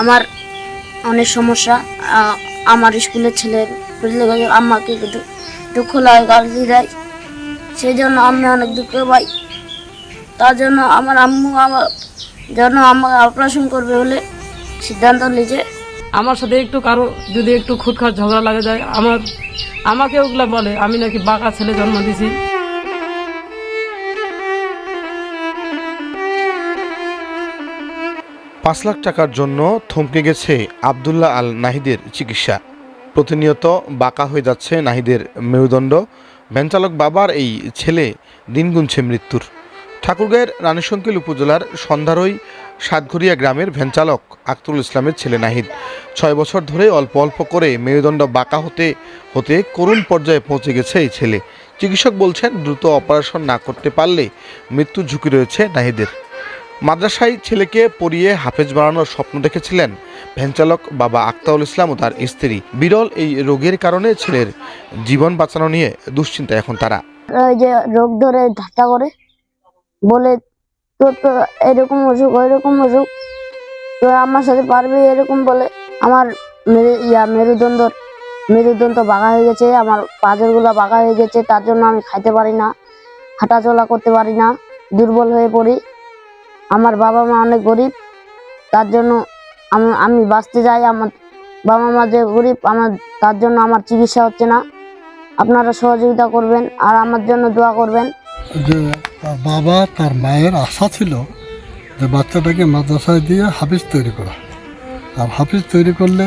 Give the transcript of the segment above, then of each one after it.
আমার অনেক সমস্যা আমার স্কুলের ছেলে আমাকে দুঃখ লাগে, গালি দেয় সেই জন্য আমি অনেক দুঃখ পাই। তার জন্য আমার আম্মু আমার যেন আমাকে অপারেশন করবে বলে সিদ্ধান্ত নিয়েছে। আমার সাথে একটু কারও যদি একটু খুটখাট ঝগড়া লাগে যায়, আমার, আমাকে ওগুলো বলে, আমি নাকি বাঁকা ছেলে জন্ম দিছি পাঁচ লাখ টাকার জন্য থমকে গেছে আবদুল্লাহ আল নাহিদের চিকিৎসা। প্রতিনিয়ত বাঁকা হয়ে যাচ্ছে নাহিদের মেরুদণ্ড। ভ্যানচালক বাবার এই ছেলে দিন গুনছে মৃত্যুর। ঠাকুরগাঁয়ের রানীশঙ্কিল উপজেলার সন্ধ্যারই সাতঘরিয়া গ্রামের ভ্যানচালক আক্তরুল ইসলামের ছেলে নাহিদ। ছয় বছর ধরে অল্প অল্প করে মেরুদণ্ড বাঁকা হতে হতে করুণ পর্যায়ে পৌঁছে গেছে এই ছেলে। চিকিৎসক বলছেন, দ্রুত অপারেশন না করতে পারলে মৃত্যুর ঝুঁকি রয়েছে নাহিদের। মাদ্রাসায় ছেলেকে পড়িয়ে হাফেজ বানানোর স্বপ্ন দেখেছিলেন ভ্যানচালক বাবা আক্তাউল ইসলাম ও তার স্ত্রী। বিরল এই রোগের কারণে ছেলের জীবন বাঁচানো নিয়ে দুশ্চিন্তা এখন তারা। যে রোগ ধরে ধাক্কা করে, বলে, তোর তো এরকম অসুখ, ওইরকম অসুখ। তোর আমার সাথে পারবি? এরকম বলে, আমার মেরু- ইয়া, মেরুদণ্ড মেরুদণ্ড বাঁকা হয়ে গেছে, আমার পাঁজরগুলো বাঁকা হয়ে গেছে, তার জন্য আমি খাইতে পারি না, হাঁটাচলা করতে পারি না, দুর্বল হয়ে পড়ি। আমার বাবা মা অনেক গরিব, তার জন্য আমি আমি বাঁচতে চাই আমার বাবা মা যে গরিব, আমার, তার জন্য আমার চিকিৎসা হচ্ছে না। আপনারা সহযোগিতা করবেন আর আমার জন্য দোয়া করবেন। যে তার বাবা, তার মায়ের আশা ছিল যে বাচ্চাটাকে মাদ্রাসায় দিয়ে হাফিজ তৈরি করা। আর হাফিজ তৈরি করলে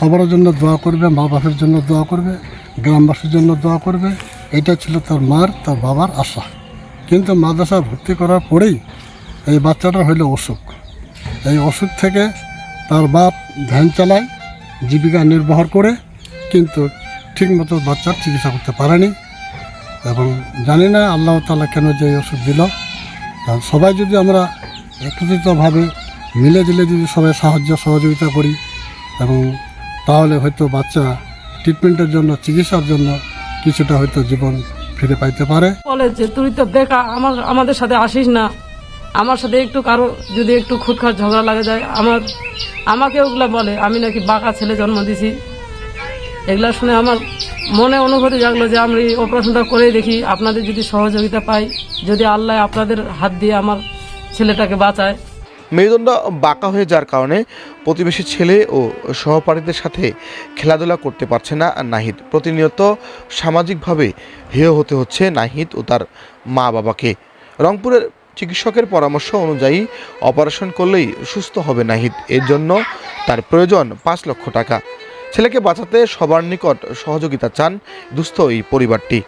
সবার জন্য দোয়া করবে, মা বাপের জন্য দোয়া করবে, গ্রামবাসীর জন্য দোয়া করবে। এটা ছিল তার মার, তার বাবার আশা। কিন্তু মাদ্রাসায় ভর্তি করার পরেই এই বাচ্চাটা হইল অসুখ। এই অসুখ থেকে তার বাপ ধ্যান চালায়, জীবিকা নির্বাহ করে, কিন্তু ঠিকমতো বাচ্চার চিকিৎসা করতে পারেনি এবং জানি না আল্লাহ তালা কেন যে ওষুধ দিল। সবাই যদি আমরা একত্রিতভাবে মিলে দিলে যদি সবাই সাহায্য সহযোগিতা করি এবং তাহলে হয়তো বাচ্চা ট্রিটমেন্টের জন্য, চিকিৎসার জন্য কিছুটা হয়তো জীবন ফিরে পাইতে পারে। বলে যে, তুই তো বেকা আমার, আমাদের সাথে আসিস না। আমার সাথে একটু কারও যদি একটু খুটখাট ঝগড়া লাগে যায়, আমার, আমাকে ওগুলা বলে, আমি নাকি বাঁকা ছেলে জন্ম দিছি। এগুলা শুনে আমার মনে অনুভূতি জাগলো যে আমি এই অপারেশনটা করেই দেখি, আপনাদের যদি সহযোগিতা পাই, যদি আল্লাহ আপনাদের হাত দিয়ে আমার ছেলেটাকে বাঁচায়। মেরুদণ্ড বাঁকা হয়ে যাওয়ার কারণে প্রতিবেশী ছেলে ও সহপাঠীদের সাথে খেলাধুলা করতে পারছে না নাহিদ। প্রতিনিয়ত সামাজিকভাবে হেয় হতে হচ্ছে নাহিদ ও তার মা বাবাকে রংপুরের চিকিৎসকের পরামর্শ অনুযায়ী অপারেশন করলেই সুস্থ হবে নাহিদ। এর জন্য তার প্রয়োজন পাঁচ লক্ষ টাকা। ছেলেকে বাঁচাতে সবার নিকট সহযোগিতা চান দুস্থ এই পরিবারটি।